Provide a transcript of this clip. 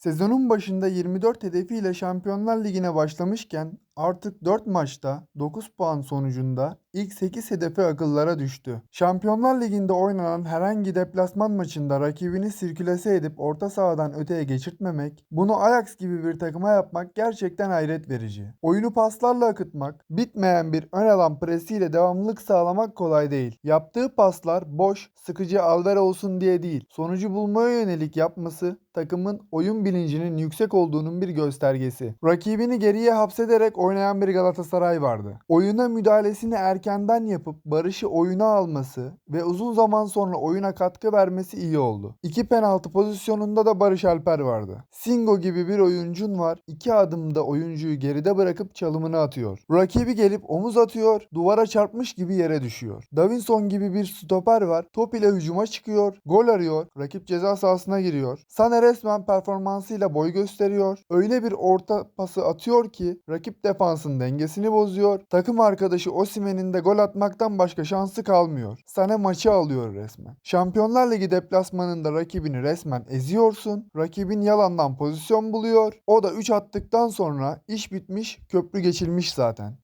Sezonun başında 24 hedefiyle Şampiyonlar Ligi'ne başlamışken artık 4 maçta 9 puan sonucunda ilk 8 hedefi akıllara düştü. Şampiyonlar Ligi'nde oynanan herhangi deplasman maçında rakibini sirkülese edip orta sahadan öteye geçirtmemek, bunu Ajax gibi bir takıma yapmak gerçekten hayret verici. Oyunu paslarla akıtmak, bitmeyen bir ön alan presiyle devamlılık sağlamak kolay değil. Yaptığı paslar boş, sıkıcı alver olsun diye değil, sonucu bulmaya yönelik yapması takımın oyun bilincinin yüksek olduğunun bir göstergesi. Rakibini geriye hapsederek oynayan bir Galatasaray vardı. Oyuna müdahalesini erkenden yapıp Barış'ı oyuna alması ve uzun zaman sonra oyuna katkı vermesi iyi oldu. İki penaltı pozisyonunda da Barış Alper vardı. Singo gibi bir oyuncun var. iki adımda oyuncuyu geride bırakıp çalımını atıyor. Rakibi gelip omuz atıyor, duvara çarpmış gibi yere düşüyor. Davinson gibi bir stoper var. Top ile hücuma çıkıyor, gol arıyor, rakip ceza sahasına giriyor. Sané resmen performansıyla boy gösteriyor. Öyle bir orta pası atıyor ki rakip defansın dengesini bozuyor. Takım arkadaşı Osimhen'in de gol atmaktan başka şansı kalmıyor. Sané maçı alıyor resmen. Şampiyonlar Ligi deplasmanında rakibini resmen eziyorsun. Rakibin yalandan pozisyon buluyor. O da 3 attıktan sonra iş bitmiş, köprü geçilmiş zaten.